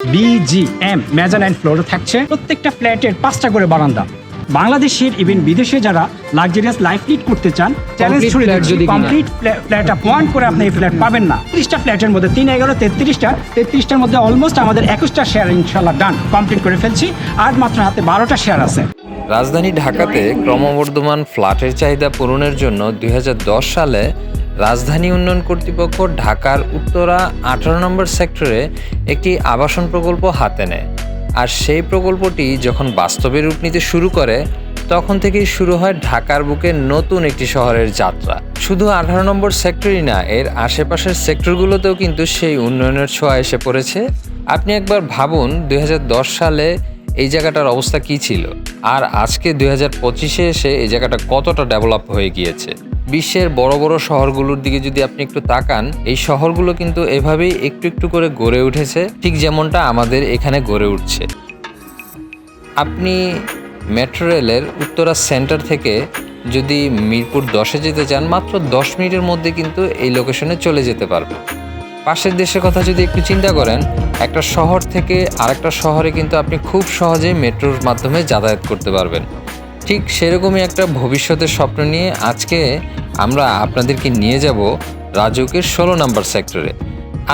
BGM mezzanine floor থাকছে প্রত্যেকটা ফ্ল্যাটের পাঁচটা করে বারান্দা। বাংলাদেশের ইভেন বিদেশে যারা লাক্সারিয়াস লাইফ লিড করতে চান চ্যালেঞ্জ ছুড়ে যদি কমপ্লিট ফ্ল্যাট ওয়ান করে আপনি এই ফ্ল্যাট পাবেন না। ত্রিশটা ফ্ল্যাটের মধ্যে তিন এগারো তেত্রিশটা তেত্রিশটার মধ্যে অলমোস্ট আমাদের একুশটা শেয়ার ইনশাল্লাহ ডান কমপ্লিট করে ফেলছি। আর মাত্র হাতে বারোটা শেয়ার আছে। রাজধানী ঢাকাতে ক্রমবর্ধমান ফ্ল্যাটের চাহিদা পূরণের জন্য দুই হাজার দশ সালে রাজধানী উন্নয়ন কর্তৃপক্ষ ঢাকার উত্তরা আঠারো নম্বর সেক্টরে একটি আবাসন প্রকল্প হাতে নেয়। আর সেই প্রকল্পটি যখন বাস্তবে রূপ নিতে শুরু করে, তখন থেকেই শুরু হয় ঢাকার বুকে নতুন একটি শহরের যাত্রা। শুধু আঠারো নম্বর সেক্টরই না, এর আশেপাশের সেক্টরগুলোতেও কিন্তু সেই উন্নয়নের ছোঁয়া এসে পড়েছে। আপনি একবার ভাবুন দু হাজার দশ সালে এই জায়গাটার অবস্থা কি ছিল? আর আজকে দুই হাজার পঁচিশে এসে এই জায়গাটা কতটা ডেভেলপ হয়ে গিয়েছে? বিশ্বের বড় বড় শহরগুলোর দিকে যদি আপনি একটু তাকান, এই শহরগুলো কিন্তু এভাবেই একটু একটু করে গড়ে উঠেছে, ঠিক যেমনটা আমাদের এখানে গড়ে উঠছে। আপনি মেট্রো রেলের উত্তরা সেন্টার থেকে যদি মিরপুর দশে যেতে চান, মাত্র দশ মিনিটের মধ্যে কিন্তু এই লোকেশনে চলে যেতে পারবেন। পাশের দেশের কথা যদি একটু চিন্তা করেন, একটা শহর থেকে আরেকটা শহরে কিন্তু আপনি খুব সহজেই মেট্রোর মাধ্যমে যাতায়াত করতে পারবেন। ঠিক সেরকমই একটা ভবিষ্যতের স্বপ্ন নিয়ে আজকে আমরা আপনাদেরকে নিয়ে যাব রাজুকের ষোলো নম্বর সেক্টরে।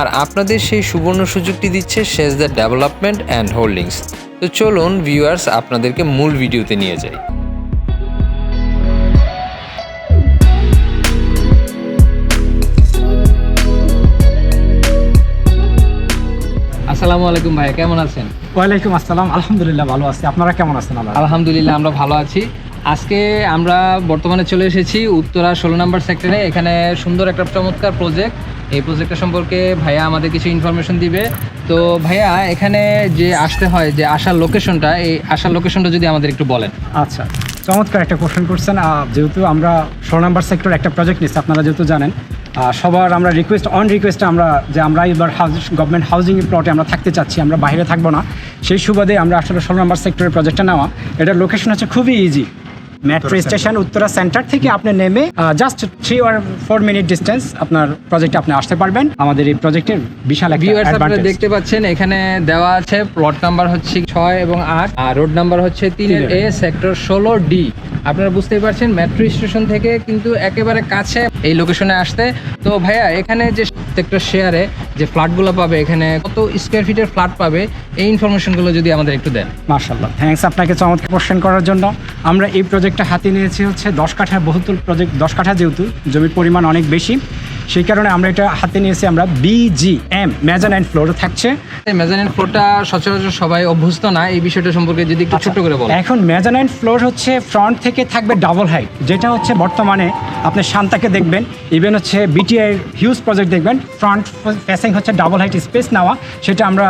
আর আপনাদের সেই সুবর্ণ সুযোগটি দিচ্ছে শেষদার ডেভেলপমেন্ট অ্যান্ড হোল্ডিংস। তো চলুন ভিউয়ার্স, আপনাদেরকে মূল ভিডিওতে নিয়ে যাই। আসসালামু আলাইকুম ভাই কেমন আছেন? ওয়ালাইকুম আসসালাম আলহামদুলিল্লাহ ভালো আছি। আপনারা কেমন আছেন আলহামদুলিল্লাহ আমরা ভালো আছি। আজকে আমরা বর্তমানে চলে এসেছি উত্তরা ষোলো নম্বর সেক্টরে। এখানে সুন্দর একটা চমৎকার প্রজেক্ট এই প্রজেক্টটা সম্পর্কে ভাইয়া আমাদের কিছু ইনফরমেশন দিবে। তো ভাইয়া এখানে যে আসতে হয় যে আসার লোকেশনটা এই আসার লোকেশনটা যদি আমাদের একটু বলেন। আচ্ছা চমৎকার একটা কোশ্চেন করছেন। যেহেতু আমরা ষোলো নাম্বার সেক্টর একটা প্রজেক্ট নিচ্ছি আপনারা যেহেতু জানেন সবার আমরা রিকোয়েস্ট অন রিকোয়েস্টে আমরা যে আমরা এবার হাউস গভর্নমেন্ট হাউজিং প্লটে আমরা থাকতে চাচ্ছি, আমরা বাইরে থাকব না। সেই সুবাদে আমরা আসলে ষোলো নম্বর সেক্টরের প্রজেক্টটা নেওয়া। এটার লোকেশন হচ্ছে খুবই easy metro station Uttara centre থেকে আপনি নেমে জাস্ট থ্রি আর ফোর মিনিট ডিস্টেন্স আপনার প্রজেক্টে আপনি আসতে পারবেন। আমাদের এই প্রজেক্টের বিশাল আপনারা দেখতে পাচ্ছেন এখানে দেওয়া আছে প্লট নাম্বার হচ্ছে ছয় এবং আট আর রোড নাম্বার হচ্ছে তিন তিনের। এ সেক্টর ষোলো ডি আপনারা বুঝতেই পারছেন মেট্রো স্টেশন থেকে কিন্তু একেবারে কাছে এই লোকেশনে আসতে। তো ভাইয়া এখানে যে সেক্টর শেয়ারে যে ফ্ল্যাটগুলো পাবে এখানে কত স্কোয়ার ফিটের ফ্ল্যাট পাবে এই ইনফরমেশনগুলো যদি আমাদের একটু দেন। মার্শাল্লাহ থ্যাঙ্কস আপনাকে চমৎকার কোশ্চেন করার জন্য। আমরা এই প্রজেক্টটা হাতে নিয়েছি হচ্ছে দশ কাঠা বহুতল প্রজেক্ট দশ কাঠা যেহেতু জমির পরিমাণ অনেক বেশি সেই কারণে আমরা এটা হাতে নিয়েছি আমরা বিজিএম অ্যান্ড ফ্লোর থাকছে। মেজানিন ফ্লোরটা সচরাচর সবাই অভ্যস্ত না এই বিষয়টা সম্পর্কে যদি একটু ছোট্ট করে বলেন। এখন মেজানাইন ফ্লোর হচ্ছে ফ্রন্ট থেকে থাকবে ডাবল হাইট যেটা হচ্ছে বর্তমানে আপনি শান্তাকে দেখবেন ইভেন হচ্ছে বিটিআই হিউজ প্রজেক্ট দেখবেন ফ্রন্ট ফেসিং হচ্ছে ডাবল হাইট স্পেস নেওয়া সেটা আমরা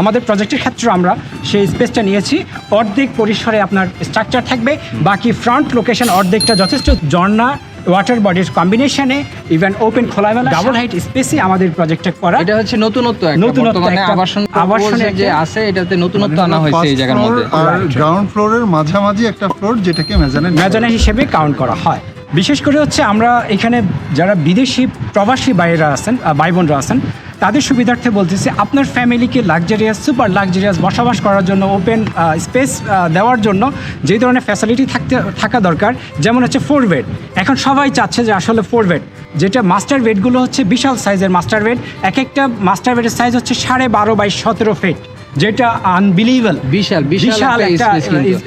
আমাদের প্রজেক্টের ক্ষেত্রে আমরা সেই স্পেসটা নিয়েছি। অর্ধেক পরিসরে আপনার স্ট্রাকচার থাকবে বাকি ফ্রন্ট লোকেশন অর্ধেকটা যথেষ্ট ঝর্ণা ওয়াটার বডির কম্বিনেশনে ইভেন ওপেন খোলামেলা ডাবল হাইট স্পেসই আমাদের প্রজেক্টে করা। এটা হচ্ছে নতুনত্ব নতুনত্ব আবাসন আবাসনে আবাসনে যে আছে এটাতে নতুনত্ব আনা হয়েছে এই জায়গার মধ্যে। আর গ্রাউন্ড ফ্লোরের মাঝামাঝি একটা ফ্লোর যেটাকে মেজানে মেজানা হিসেবে কাউন্ট করা হয়। বিশেষ করে হচ্ছে আমরা এখানে যারা বিদেশি প্রবাসী বাইরা আছেন ভাই বোনরা আছেন তাদের সুবিধার্থে বলতেছি আপনার ফ্যামিলিকে লাক্সারিয়াস সুপার লাক্সারিয়াস বসবাস করার জন্য ওপেন স্পেস দেওয়ার জন্য যে ধরনের ফ্যাসিলিটি থাকতে থাকা দরকার যেমন হচ্ছে ফোর বেড এখন সবাই চাচ্ছে যে আসলে ফোর বেড যেটা মাস্টার বেডগুলো হচ্ছে বিশাল সাইজের মাস্টার বেড এক একটা মাস্টার বেডের সাইজ হচ্ছে সাড়ে বারো বাই সতেরো ফিট যেটা আনবিলিভেবল বিশাল বিশাল একটা।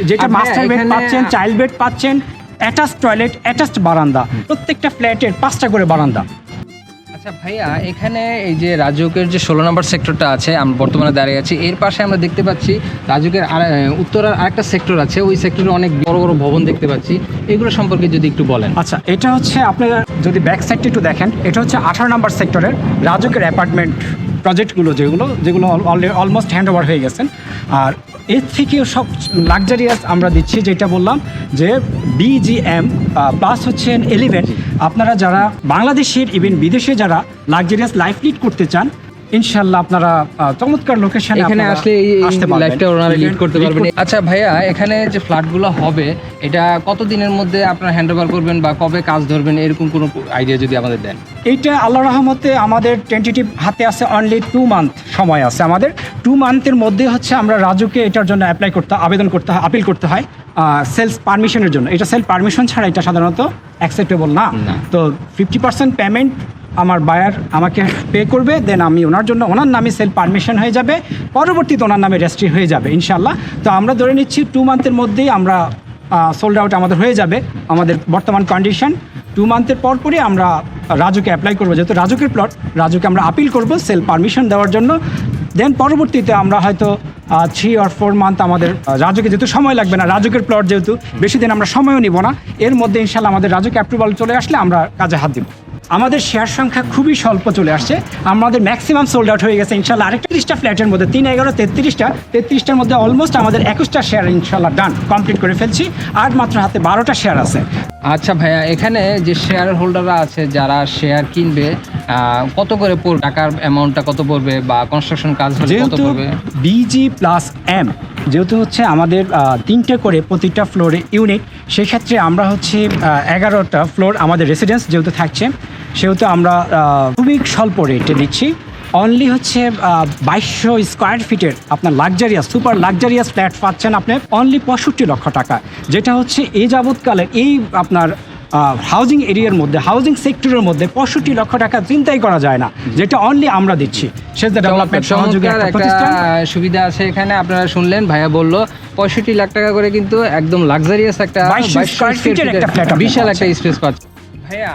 যেটা মাস্টার বেড পাচ্ছেন চাইল্ড বেড পাচ্ছেন অ্যাটাচ টয়লেট অ্যাটাচড বারান্দা প্রত্যেকটা ফ্ল্যাটের পাঁচটা করে বারান্দা। আচ্ছা ভাইয়া এখানে এই যে রাজুকের যে ষোলো নম্বর সেক্টরটা আছে আমরা বর্তমানে দাঁড়িয়ে আছি এর পাশে আমরা দেখতে পাচ্ছি রাজুকের আর উত্তরার আরেকটা সেক্টর আছে ওই সেক্টরে অনেক বড় বড় ভবন দেখতে পাচ্ছি এগুলো সম্পর্কে যদি একটু বলেন। আচ্ছা এটা হচ্ছে আপনারা যদি ব্যাক সাইডটা একটু দেখেন এটা হচ্ছে আঠারো নম্বর সেক্টরের রাজুকের অ্যাপার্টমেন্ট প্রজেক্টগুলো যেগুলো যেগুলো অলমোস্ট হ্যান্ড ওভার হয়ে গেছেন আর এর থেকেও সব লাক্সারিয়াস আমরা দিচ্ছি যেটা বললাম যে বিজিএম প্লাস হচ্ছে এলিভেন আপনারা যারা বাংলাদেশের ইভেন বিদেশে যারা লাক্সারিয়াস লাইফ লিড করতে চান ইনশাল্লাহ আপনারা চমৎকার লোকেশনে এখানে আসলে আসতে লাইফটা ওনারা লিড করতে পারবেন। আচ্ছা ভাইয়া এখানে যে ফ্ল্যাটগুলো হবে এটা কত দিনের মধ্যে আপনারা হ্যান্ড ওভার করবেন বা কবে কাজ ধরবেন? এরকম কোনো আইডিয়া যদি আমাদের দেন। এইটা আল্লাহ রহমতে আমাদের টেন্টেটিভ হাতে আছে অনলি টু মান্থ সময় আছে আমাদের। টু মান্থের মধ্যে হচ্ছে আমরা রাজুকে এটার জন্য অ্যাপ্লাই করতে আবেদন করতে হয় আপিল করতে হয় সেলস পারমিশনের জন্য। এটা সেলফ পারমিশন ছাড়া এটা সাধারণত অ্যাকসেপ্টেবল না। না। তো ফিফটি পার্সেন্ট পেমেন্ট আমার বায়ার আমাকে পে করবে দেন আমি ওনার জন্য, ওনার নামে সেল পারমিশন হয়ে যাবে, পরবর্তীতে ওনার নামে রেজিস্ট্রি হয়ে যাবে ইনশাল্লাহ তো আমরা ধরে নিচ্ছি টু মান্থের মধ্যেই আমরা সোল্ড আউট আমাদের হয়ে যাবে, আমাদের বর্তমান কন্ডিশন টু মান্থের পরপরই আমরা রাজুকে অ্যাপ্লাই করব, যেহেতু রাজুকের প্লট রাজুকে আমরা আপিল করব সেল পারমিশন দেওয়ার জন্য। দেন পরবর্তীতে আমরা হয়তো থ্রি আর ফোর মান্থ আমাদের রাজুকে যেহেতু সময় লাগবে না, রাজুকের প্লট যেহেতু, বেশি দিন আমরা সময়ও নিব না, এর মধ্যে ইনশাল্লাহ আমাদের রাজুকে অ্যাপ্রুভাল চলে আসলে আমরা কাজে হাত দিব। আমাদের শেয়ার সংখ্যা খুবই স্বল্প চলে আসছে। আমাদের ম্যাক্সিমাম সোল্ড আউট হয়ে গেছে ইনশাল্লাহ। আরেকটা তিরিশটা ফ্ল্যাটের মধ্যে তিন এগারো তেত্রিশটা। তেত্রিশটার মধ্যে অলমোস্ট আমাদের একুশটা শেয়ার ইনশাল্লাহ ডান কমপ্লিট করে ফেলছি। আর মাত্র হাতে বারোটা শেয়ার আছে। আচ্ছা ভাইয়া এখানে যে শেয়ার হোল্ডাররা আছে যারা শেয়ার কিনবে কত করে পড়বে? টাকার অ্যামাউন্টটা কত পড়বে? বা কনস্ট্রাকশন কাজ কত পড়বে? বিজি প্লাস এম যেহেতু হচ্ছে আমাদের তিনটে করে প্রতিটা ফ্লোরে ইউনিট সেক্ষেত্রে আমরা হচ্ছে এগারোটা ফ্লোর আমাদের রেসিডেন্স যেহেতু থাকছে সেহেতু আমরা খুবই স্বল্প রেটে দিচ্ছি অনলি হচ্ছে বাইশশো স্কোয়ার ফিটের আপনার লাক্সারিয়াস সুপার লাক্সারিয়াস ফ্ল্যাট পাচ্ছেন আপনি। অনলি পঁয়ষট্টি লক্ষ টাকা। যেটা হচ্ছে এই যাবৎকালের এই আপনার হাউজিং এরিয়ার মধ্যে হাউজিং সেক্টরের মধ্যে পঁয়ষট্টি লক্ষ টাকা চিন্তাই করা যায় না। যেটা অনলি আমরা দিচ্ছি। সেটা ডেভেলপমেন্ট সহযোগী একটা একটা সুবিধা আছে এখানে আপনারা শুনলেন ভাইয়া বলল পঁয়ষট্টি লাখ টাকা করে কিন্তু একদম লাক্সারিয়াস একটা 2200 square feet এর একটা flat আপনি বিশাল একটা স্পেস পাচ্ছে ভাইয়া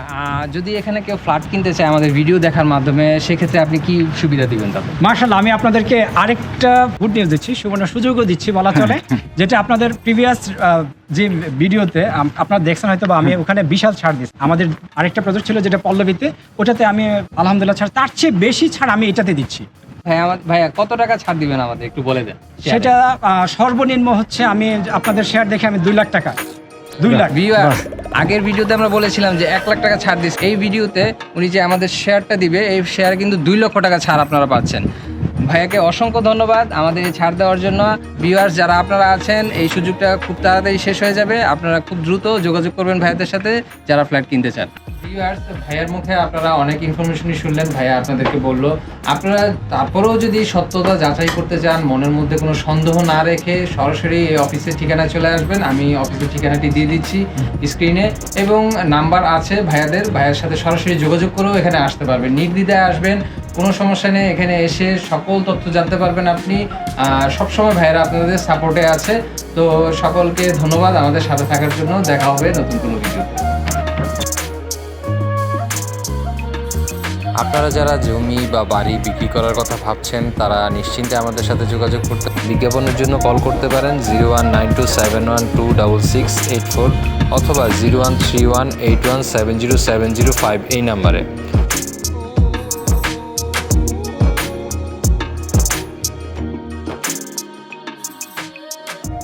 যদি এখানে কেউ ফ্ল্যাট কিনতে চায় আমাদের ভিডিও দেখার মাধ্যমে সেক্ষেত্রে আপনি কি সুবিধা দিবেন তাদের মার্শাল্লাহ আমি আপনাদেরকে আরেকটা গুড নিউজ দিচ্ছি সুবর্ণ সুযোগও দিচ্ছি বলা চলে যেটা আপনাদের প্রিভিয়াস যে ভিডিওতে আপনারা দেখছেন হয়তো বা আমি ওখানে বিশাল ছাড় দিচ্ছি আমাদের আরেকটা প্রজেক্ট ছিল যেটা পল্লবীতে ওটাতে আমি আলহামদুলিল্লাহ ছাড় তার চেয়ে বেশি ছাড় আমি এটাতে দিচ্ছি। ভাইয়া আমার- ভাইয়া কত টাকা ছাড় দিবেন আমাদের একটু বলে দেন? সেটা আহ, সর্বনিম্ন হচ্ছে আমি আপনাদের শেয়ার দেখে আমি দুই লাখ টাকা দুই লাখ। আগের ভিডিওতে আমরা বলেছিলাম যে এক লাখ টাকা ছাড় দিস। এই ভিডিওতে উনি যে আমাদের শেয়ারটা দিবে, এই শেয়ার কিন্তু দুই লক্ষ টাকা ছাড় আপনারা পাচ্ছেন। ভাইয়াকে অসংখ্য ধন্যবাদ আমাদের এই ছাড় দেওয়ার জন্য। ভিউয়ার্স যারা আপনারা আছেন, এই সুযোগটা খুব তাড়াতাড়ি শেষ হয়ে যাবে। আপনারা খুব দ্রুত যোগাযোগ করবেন ভাইয়াদের সাথে, যারা ফ্ল্যাট কিনতে চান। ভিউয়ার্স ভাইয়ার মুখে আপনারা অনেক ইনফরমেশনই শুনলেন, ভাইয়া আপনাদেরকে বলল। আপনারা তারপরেও যদি সত্যতা যাচাই করতে চান, মনের মধ্যে কোনো সন্দেহ না রেখে সরাসরি এই অফিসের ঠিকানায় চলে আসবেন। আমি অফিসের ঠিকানাটি দিয়ে দিচ্ছি স্ক্রিনে এবং নাম্বার আছে ভাইয়াদের, ভাইয়ার সাথে সরাসরি যোগাযোগ করেও এখানে আসতে পারবেন। নির্দ্বিধায় আসবেন কোনো সমস্যা নেই, এখানে এসে সকল তথ্য জানতে পারবেন আপনি। সবসময় ভাইয়েরা আপনাদের সাপোর্টে আছে। তো সকলকে ধন্যবাদ আমাদের সাথে থাকার জন্য। দেখা হবে নতুন কোনো ভিডিওতে। আপনারা যারা জমি বা বাড়ি বিক্রি করার কথা ভাবছেন, তারা নিশ্চিন্তে আমাদের সাথে যোগাযোগ করতে বিজ্ঞাপনের জন্য কল করতে পারেন zero one nine two seven one two double six eight four অথবা zero one three one eight one seven zero seven zero five এই নাম্বারে।